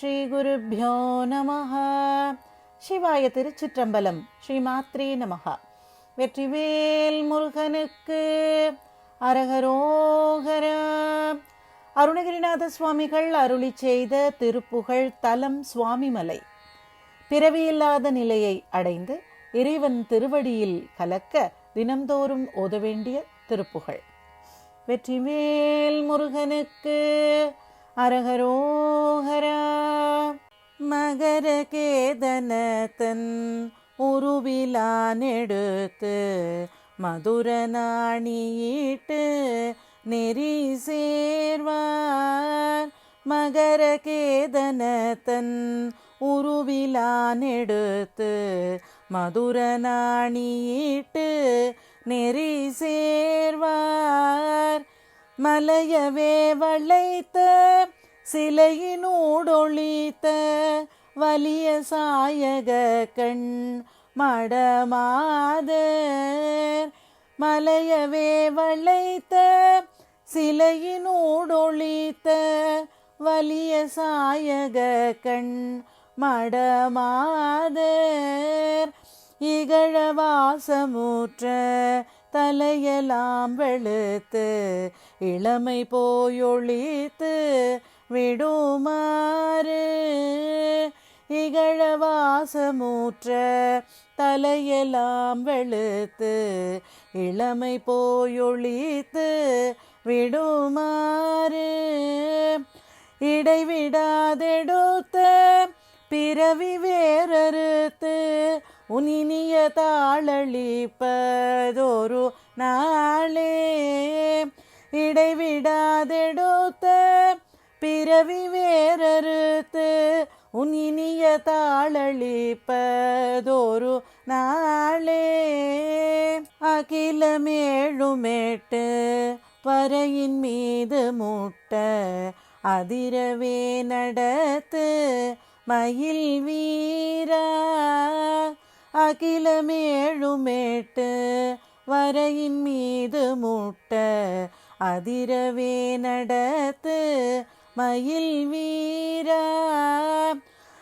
ஸ்ரீ குருப்பியோ நமः சிவாய திருச்சிற்றம்பலம் ஸ்ரீமாத்ரே நமः வெற்றிவேல் முருகனுக்கு அரகரோகரா. அருணகிரிநாத சுவாமிகள் அருளி செய்த திருப்புகழ் தலம் சுவாமிமலை. பிறவியில்லாத நிலையை அடைந்து இறைவன் திருவடியில் கலக்க தினம்தோறும் ஓத வேண்டிய திருப்புகழ். வெற்றிவேல் முருகனுக்கு அரகரோகர மகர கேதனத்தன் உருவிலான் எடுத்து மதுர நாணியிட்டு நெறி சேர்வார். மகர கேதனத்தன் உருவிலான் எடுத்து மதுர நாணியிட்டு நெறி சேர்வார். மலையவே வளைத்த சிலையினூடொழித்த வலிய சாயக கண் மடமாதர். மலையவே வளைத்த சிலையினூடொழித்த வலிய சாயக கண் மடமாதர். இகழவாசமூற்ற தலையெல்லாம் வெளுத்து இளமை போயொழித்து விடுமாறு. இகழவாசமூற்ற தலையெல்லாம் வெளுத்து இளமை போயொழித்து விடுமாறு. இடைவிடாதெடுத்த பிறவி வேறறுத்து உனினிய தாளளிப்பதொரு நாளே. இடைவிடாதெடுத்த பிறவி வேறறுத்து உனினிய தாளளிப்பதொரு நாளே. அகிலமேழுமேட்டு பறையின் மீது முட்ட அதிரவே நடத்து மயில் வீரா. அகிலமேழுமேட்டு வரையின் மீது மூட்ட அதிரவே நடத்து மயில் வீரா.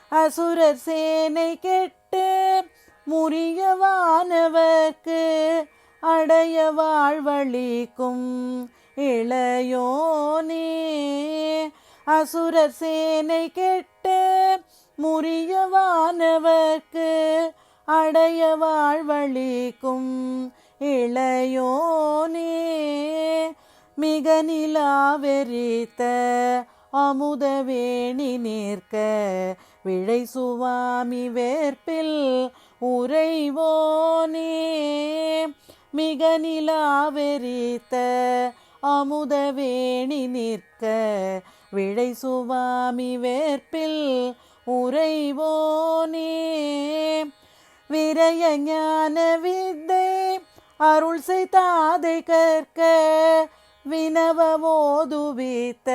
அசுரர் சேனை கெட்டு முறியவானவர்க்கு அடைய வாழ்வழிக்கும் இளையோனே. அசுரர் சேனை கெட்டு முறியவானவர்க்கு அடைய வாழ்வழிக்கும் இளையோனே. மிக நிலாவெறித்த அமுதவேணி நிற்க விழை சுவாமி வேர்ப்பில் உறைவோனே. மிக நிலாவெறித்த அமுதவேணி நிற்க விழை சுவாமி வேர்ப்பில் உறைவோனே. விரய ஞான வித்தை அருள் செய்தாதை கற்க வினவ ஓதுவித்த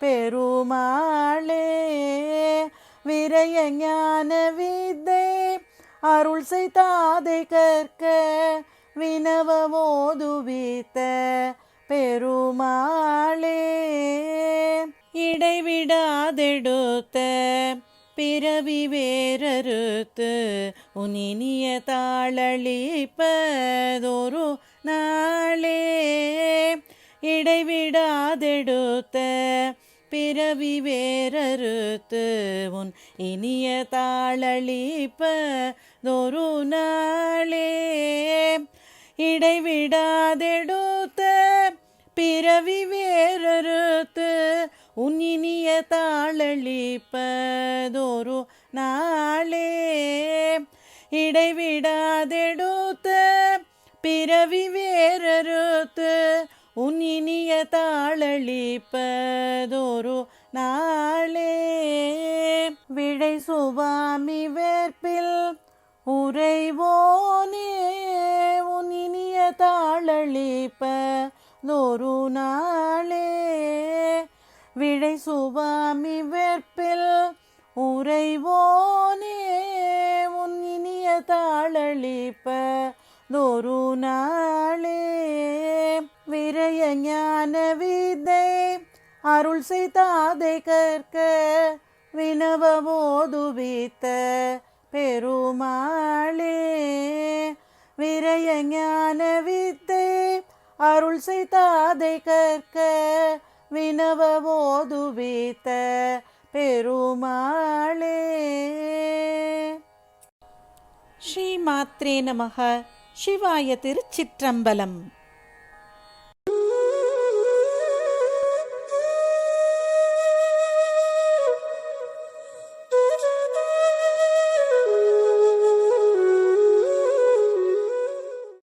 பெருமாளே விரய ஞான வித்தை அருள் செய்தாதை கற்க வினவ ஓதுவித்த பெருமாளே இடைவிடாதெடுத்த பிறவி வேறறுத்து உனினிய தாளளிப்பதொரு நாளே. இடைவிடாதெடுத்த பிறவி வேறறுத்து உன் இனிய தாளளிப்பதொரு நாளே. இடைவிடாதெடுத்த பிறவி அளிப்பதொரு நாளே இடைவிடாதெடுத்து பிறவி வேறறுத்து உன் இனிய தாளளிப்பதொரு நாளே விடை சுவாமி வேர்ப்பில் உறைவோனே உன் இனிய தாளளிப்பதொரு நாளே விடை சுபாமி வெற்பில் உறைவோனே உன் இனிய தாளளிப்ப தோரு நாளே விரைய ஞான வித்தை அருள் செய்தாதை கற்க வினவவோதுவித்த பெருமாளே விரைய ஞான வித்தை அருள் செய்தாதை கற்க வினவவோதுவித்த பெருமாளே. ஸ்ரீ மாத்ரே நமக. சிவாய திருச்சிற்றம்பலம்.